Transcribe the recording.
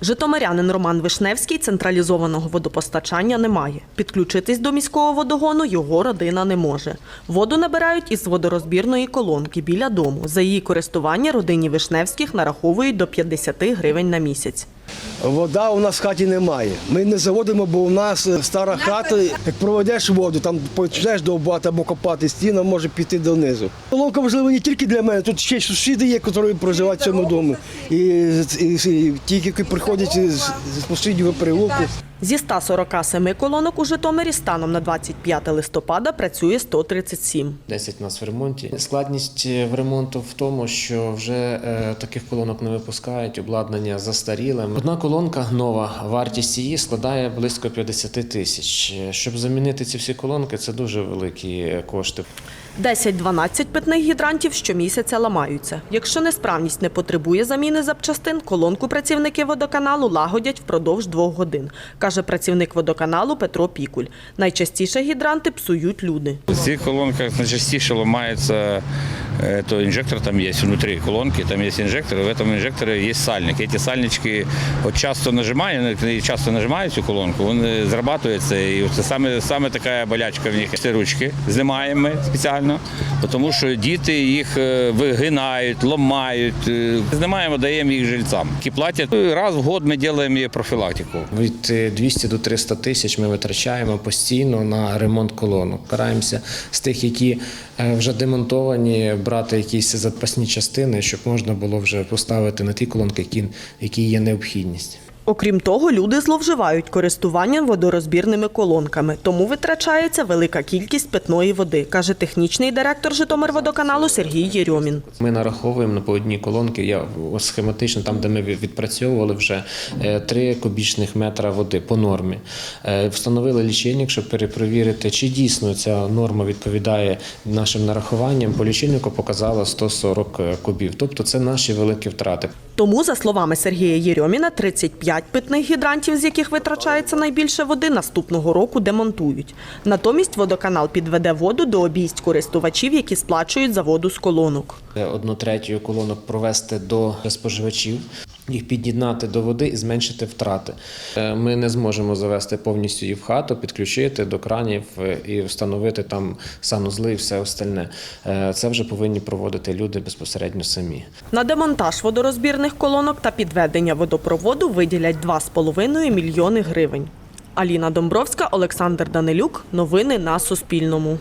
Житомирянин Роман Вишневський централізованого водопостачання не має. Підключитись до міського водогону його родина не може. Воду набирають із водорозбірної колонки біля дому. За її користування родині Вишневських нараховують до 50 гривень на місяць. Вода у нас в хаті немає. Ми не заводимо, бо у нас е, стара хата. Як проведеш воду, там почнеш довбати або копати стіна, може піти донизу. Колонка важлива не тільки для мене, тут ще й сусіди є, які проживають в цьому домі. І, і, і ті, які приходять з, з сусіднього переулку. Зі 147 колонок у Житомирі станом на 25 листопада працює 137. 10 у нас в ремонті. Складність е, в ремонту в тому, що вже е, таких колонок не випускають, обладнання застаріле. Одна колонка нова, вартість її складає близько 50 тисяч. Щоб замінити ці всі колонки, це дуже великі кошти. 10-12 питних гідрантів щомісяця ламаються. Якщо несправність не потребує заміни запчастин, колонку працівники водоканалу лагодять впродовж двох годин, каже працівник водоканалу Петро Пікуль. Найчастіше гідранти псують люди. В цих колонках найчастіше ламается э, то инжектор там есть внутри колонки, там есть инжектор, в этом инжекторе есть сальник. Эти сальнички вот часто нажимаю, ну, часто нажимаю цю колонку, він е, зрабатується, і це саме, саме така болячка в них. Ці ручки знімаємо ми спеціально, тому що діти їх е, вигинають, ламають. е, Знімаємо, даємо їх жильцям. Які платять Ну, раз в год ми робимо профілактику. Від е, 200 до 300 тисяч ми витрачаємо постійно на ремонт колонок. Стараємося з тих, які е, вже демонтовані, брати якісь запасні частини, щоб можна було вже поставити на ті колонки, які, є необхідність. Окрім того, люди зловживають користуванням водорозбірними колонками, тому витрачається велика кількість питної води, каже технічний директор Житомирводоканалу Сергій Єрьомін. Ми нараховуємо на по одній колонки. Я схематично, там де ми відпрацьовували вже 3 кубічних метра води по нормі. Е, Встановили лічильник, щоб перепровірити, чи дійсно ця норма відповідає нашим нарахуванням. По лічильнику показало 140 кубів. Тобто це наші великі втрати. Тому, за словами Сергія Єрьоміна, 35 питних гідрантів, з яких витрачається найбільше води, наступного року демонтують. Натомість водоканал підведе воду до обійсть користувачів, які сплачують за воду з колонок. Е, Одну третю колонок провести до споживачів, їх під'єднати до води і зменшити втрати. Е, Ми не зможемо завести повністю її в хату, підключити до кранів е, і встановити там санузли і все остальне. Це вже повинні проводити люди безпосередньо самі. На демонтаж водорозбірних колонок та підведення водопроводу виділять 2,5 мільйони гривень. Аліна Домбровська, Олександр Данилюк. Новини на Суспільному.